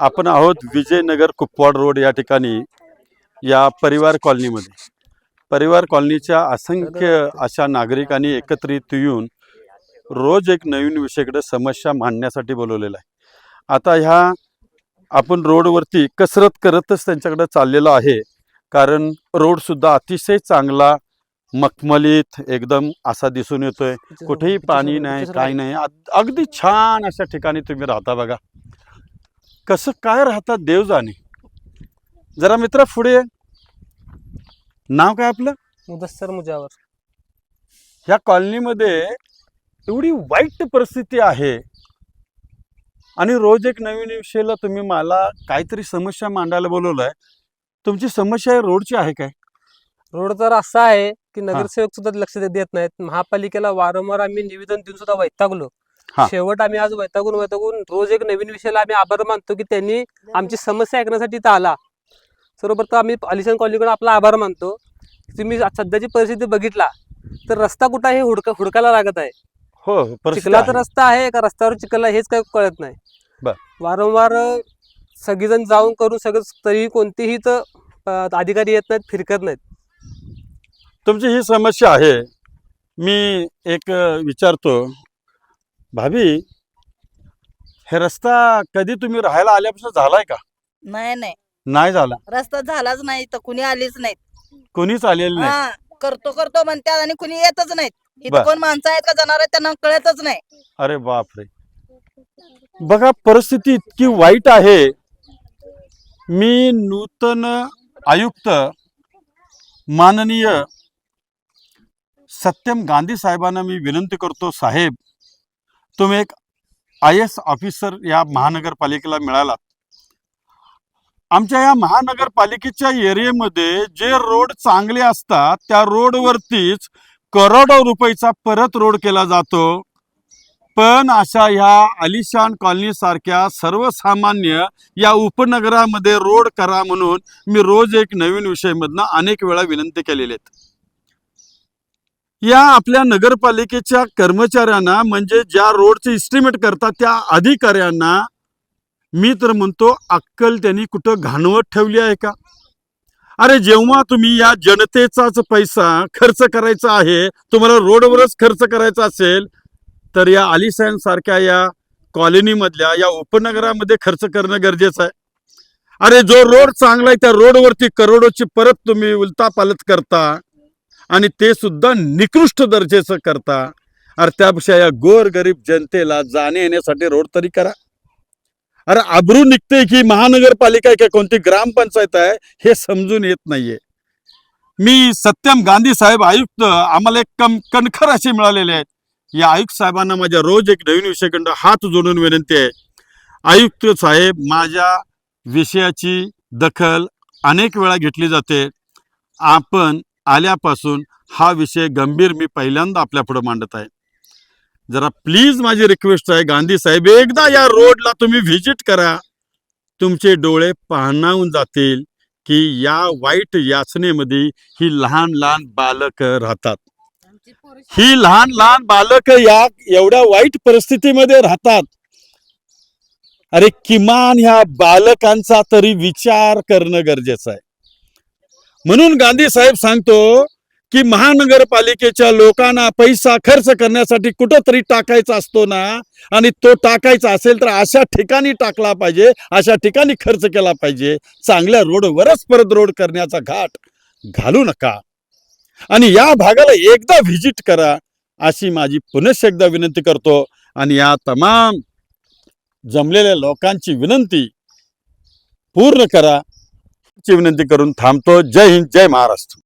आपण आहोत विजयनगर कुपवाड रोड या ठिकाणी या परिवार कॉलनीमध्ये. परिवार कॉलनीच्या असंख्य अशा नागरिकांनी एकत्रित येऊन रोज एक नवीन विषयाकडे समस्या मांडण्यासाठी बोलवलेला आहे. आता ह्या आपण रोडवरती कसरत करतच त्यांच्याकडे चाललेलो आहे. कारण रोडसुद्धा अतिशय चांगला मखमलीत एकदम असा दिसून येतोय. कुठेही पाणी नाही काही नाही. अग- अगदी छान अशा ठिकाणी तुम्ही राहता बघा. कसं काय राहतात देव जाणे जरा मित्रा पुढे ये. नाव काय आपलं? मुदस्सर मुजावर. ह्या कॉलनीमध्ये एवढी वाईट परिस्थिती आहे. आणि रोज एक नवीन विषयाला तुम्ही मला काहीतरी समस्या मांडायला बोलवलंय. तुमची समस्या आहे रोडची आहे काय? रोड तर असा आहे की नगरसेवक सुद्धा लक्ष दे- देत नाहीत. महापालिकेला वारंवार आम्ही निवेदन देऊन सुद्धा वैतागलो. हा. शेवट आम्ही आज वैतागून वैतागून रोज एक नवीन विषयाला आम्ही आभार मानतो की त्यांनी आमची समस्या ऐकण्यासाठी इथं आला. सर्वप्रथम आम्ही अलिशान कॉलनीकडून आपला आभार मानतो. तुम्ही आज सध्याची परिस्थिती बघितला तर रस्ता कुठं आहे हे हुडका हुडकायला लागत आहे? हो परिस्थिती चिखलाचा आहे. रस्ता आहे का रस्त्यावर चिखला हेच काही कळत नाही? बर. वारंवार अं, सगळेजण जाऊन करून सगळं तरी कोणतेही तर अं, अधिकारी येत नाहीत फिरकत नाहीत. तुमची ही समस्या आहे. मी एक अ, विचारतो. भाभी हे रस्ता कधी तुम्ही राहायला आल्यापासून झालाय का? नाही नाही. नाही झाला. रस्ता झालाच नाही तर कुणी आलीच नाहीत. कोणीच आलेलं नाही. हा करतो करतो म्हणतात आणि कुणी येतच नाहीत. बर. इथं कोण माणसं आहेत का आहेत त्यांना कळतच नाही. अरे बापरे. बघा परिस्थिती इतकी वाईट आहे. मी नूतन आयुक्त माननीय सत्यम गांधी साहेबांना मी विनंती करतो साहेब तुम्ही एक आय एस ऑफिसर या महानगरपालिकेला मिळाला. आमच्या या महानगरपालिकेच्या एरियामध्ये जे रोड चांगले असतात त्या रोडवरतीच करोडो रुपयाचा परत रोड केला जातो. पण अशा ह्या आलिशान कॉलनी सारख्या सर्वसामान्य या उपनगरामध्ये रोड करा म्हणून मी रोज एक नवीन विषयमधनं अनेक वेळा विनंती केलेली आहेत. या आपल्या नगरपालिकेच्या कर्मचाऱ्यांना म्हणजे ज्या रोडचे इस्टिमेट करतात त्या अधिकाऱ्यांना मी तर म्हणतो अक्कल त्यांनी कुठं घाणवत ठेवली आहे का? अरे जेव्हा तुम्ही या जनतेचाच पैसा खर्च करायचा आहे तुम्हाला रोडवरच खर्च करायचा असेल तर या आलिशान सारख्या या कॉलनीमधल्या या उपनगरामध्ये खर्च करणं गरजेचं आहे. अरे जो रोड चांगला आहे त्या रोडवरती करोडोची परत तुम्ही उलता पालत करता आणि ते सुद्धा निकृष्ट दर्जाचं करता. अरे त्यापेक्षा या गोरगरीब जनतेला जाणे येण्यासाठी रोड तरी करा. अरे आबरू निघते की महानगरपालिका आहे का कोणती ग्रामपंचायत आहे हे समजून येत नाहीये. मी सत्यम गांधी साहेब आयुक्त आम्हाला एक कम कणखर असे मिळालेले आहेत. या आयुक्त साहेबांना माझ्या रोज एक नवीन विषयाकडं हात जोडून विनंती आहे. आयुक्त साहेब माझ्या विषयाची दखल अनेक वेळा घेतली जाते. आपण आल्यापासून हा विषय गंभीर मी पहिल्यांदा आपल्या पुढे मांडत आहे. जरा प्लीज माझी रिक्वेस्ट आहे गांधी साहेब एकदा या रोडला तुम्ही व्हिजिट करा. तुमचे डोळे पाहणावून जातील की या वाईट याचनेमध्ये ही लहान लहान बालक राहतात. ही लहान लहान बालक या एवढ्या वाईट परिस्थितीमध्ये राहतात. अरे किमान ह्या बालकांचा तरी विचार करणं गरजेचं आहे. म्हणून गांधी साहेब सांगतो की महानगरपालिकेच्या लोकांना पैसा खर्च करण्यासाठी कुठंतरी टाकायचा असतो ना आणि तो टाकायचा असेल तर अशा ठिकाणी टाकला पाहिजे अशा ठिकाणी खर्च केला पाहिजे. चांगल्या रोडवरच परत रोड करण्याचा घाट घालू नका. आणि या भागाला एकदा व्हिजिट करा अशी माझी पुनश एकदा विनंती करतो. आणि या तमाम जमलेल्या लोकांची विनंती पूर्ण करा. विनंती करून थांबतो. जय हिंद जय महाराष्ट्र.